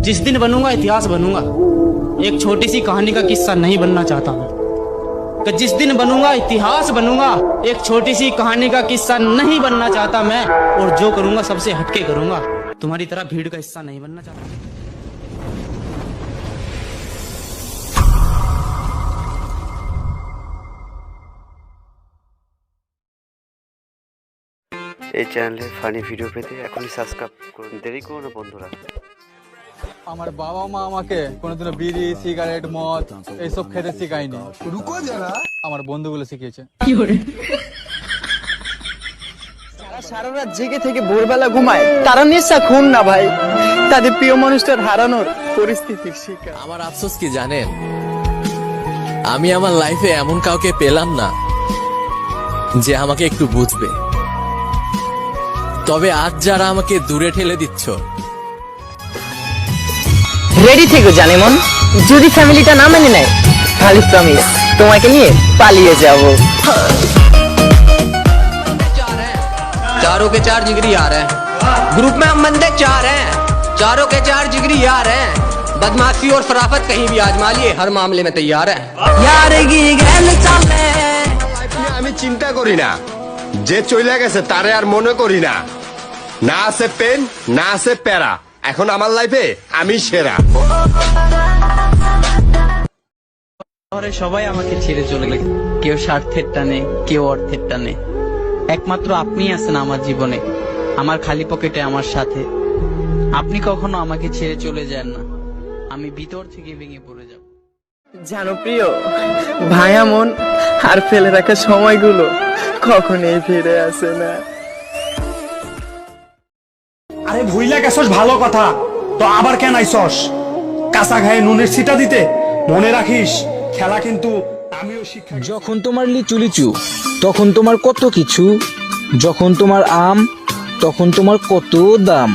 जिस दिन बनूंगा इतिहास बनूंगा एक छोटी सी कहानी का किस्सा नहीं बनना चाहता मैं कि जिस दिन बनूंगा इतिहास बनूंगा एक छोटी सी कहानी का किस्सा नहीं बनना चाहता मैं और जो करूंगा सबसे हटके करूंगा तुम्हारी तरह भीड़ का हिस्सा नहीं बनना चाहता এই চ্যানেলে ফানি ভিডিও পেতে এখনই সাবস্ক্রাইব করুন দেরি করুন না বন্ধুরা আমার বাবা মা আমাকে কোনোদিনও বিড়ি সিগারেট মদ এইসব খেতে শিখায়নি। রুকো আমার বন্ধুগুলো শিখিয়েছে। সারা রাত জেগে থেকে ভোরবেলা ঘুমায় তারা নেশা খুন না ভাই। তাদের প্রিয় মানুষটার হারানোর পরিস্থিতির শিকার। আমার আফসোস কি জানেন? আমি আমার লাইফে এমন কাউকে পেলাম না যে আমাকে একটু বুঝবে। তবে আজ যারা আমাকে দূরে ঠেলে দিচ্ছ রেডি থেকো জানেমন যদি ফ্যামিলিটা না মেনে নেয় খালি প্রমিস তোমাকে নিয়ে পালিয়ে যাব चारों के चार जिगरी यार हैं ग्रुप में हम बंदे चार हैं चारों के चार जिगरी यार हैं बदमाशी और फराफत कहीं भी आजमा लिए हर मामले में तैयार हैं यार की गैल चले নিয়ে আমি চিন্তা করি না যে চলে গেছে তারে আর মনে করি না না আছে পেন না আছে প্যারা এখন আমার লাইফে আমি সেরা। শহরে সবাই আমাকে ছেড়ে চলে গেল কেউ স্বার্থের টানে কেউ অর্থের টানে। একমাত্র আপনি আছেন আমার জীবনে আমার খালি পকেটে আমার সাথে। আপনি কখনো আমাকে ছেড়ে চলে যান না। আমি ভিতর থেকে ভেঙে পড়ে যাব। জানো প্রিয় ভায়া মন আর ফেলে রাখা সময়গুলো কখনোই ফিরে আসে না। আরে ভুইলা গেছস ভালো কথা। তো আবার কেন আইসস কাঁচা ঘায়ে নুনের ছিটা দিতে? মনে রাখিস খেলা কিন্তু আমিও শিক্ষা যখন তোমার লিচু লিচু তখন তোমার কত কিছু। যখন তোমার আম তখন তোমার কত দাম।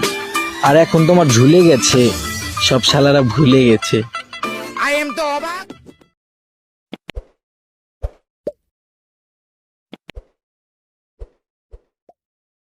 আর এখন তোমার ঝুলে গেছে সব শালারা ভুলে গেছে। আই এম তো অবাক